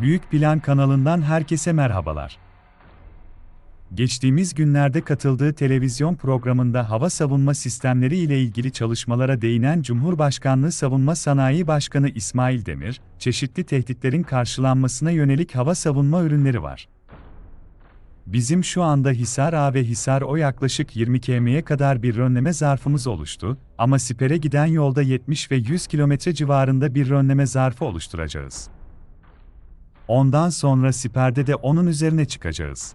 Büyük Plan kanalından herkese merhabalar. Geçtiğimiz günlerde katıldığı televizyon programında hava savunma sistemleri ile ilgili çalışmalara değinen Cumhurbaşkanlığı Savunma Sanayi Başkanı İsmail Demir, çeşitli tehditlerin karşılanmasına yönelik hava savunma ürünleri var. Bizim şu anda Hisar A ve Hisar O yaklaşık 20 km'ye kadar bir önleme zarfımız oluştu ama Siper'e giden yolda 70 ve 100 kilometre civarında bir önleme zarfı oluşturacağız. Ondan sonra Siper'de de onun üzerine çıkacağız.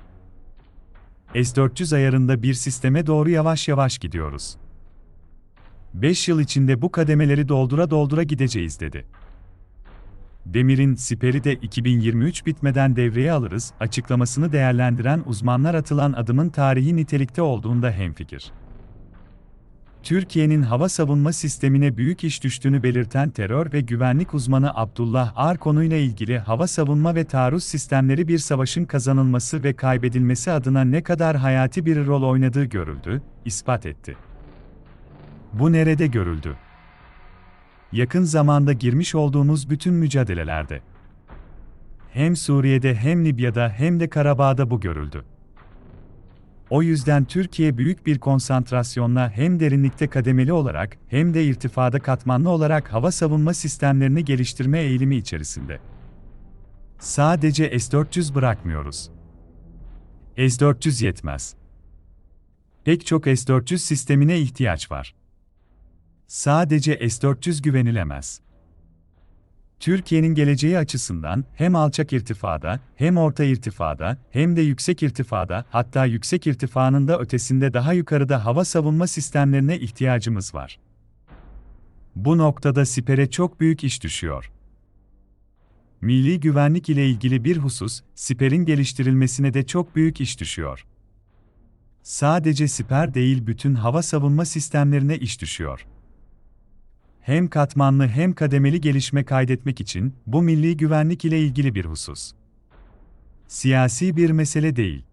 S-400 ayarında bir sisteme doğru yavaş yavaş gidiyoruz. 5 yıl içinde bu kademeleri doldura doldura gideceğiz dedi. Demir'in Siper'i de 2023 bitmeden devreye alırız açıklamasını değerlendiren uzmanlar atılan adımın tarihi nitelikte olduğunda hemfikir. Türkiye'nin hava savunma sistemine büyük iş düştüğünü belirten terör ve güvenlik uzmanı Abdullah Ar konuyla ilgili hava savunma ve taarruz sistemleri bir savaşın kazanılması ve kaybedilmesi adına ne kadar hayati bir rol oynadığı görüldü, ispat etti. Bu nerede görüldü? Yakın zamanda girmiş olduğumuz bütün mücadelelerde. Hem Suriye'de hem Libya'da hem de Karabağ'da bu görüldü. O yüzden Türkiye büyük bir konsantrasyonla hem derinlikte kademeli olarak hem de irtifada katmanlı olarak hava savunma sistemlerini geliştirme eğilimi içerisinde. Sadece S-400 bırakmıyoruz. S-400 yetmez. Pek çok S-400 sistemine ihtiyaç var. Sadece S-400 güvenilemez. Türkiye'nin geleceği açısından hem alçak irtifada, hem orta irtifada, hem de yüksek irtifada, hatta yüksek irtifanın da ötesinde daha yukarıda hava savunma sistemlerine ihtiyacımız var. Bu noktada Siper'e çok büyük iş düşüyor. Milli güvenlik ile ilgili bir husus, Siper'in geliştirilmesine de çok büyük iş düşüyor. Sadece Siper değil bütün hava savunma sistemlerine iş düşüyor hem katmanlı hem kademeli gelişme kaydetmek için bu milli güvenlik ile ilgili bir husus. Siyasi bir mesele değil.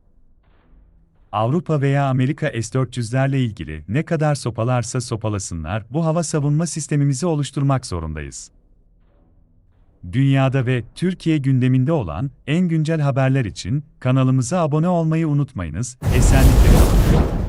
Avrupa veya Amerika S-400'lerle ilgili ne kadar sopalarsa sopalasınlar bu hava savunma sistemimizi oluşturmak zorundayız. Dünyada ve Türkiye gündeminde olan en güncel haberler için kanalımıza abone olmayı unutmayınız. Esenlikler.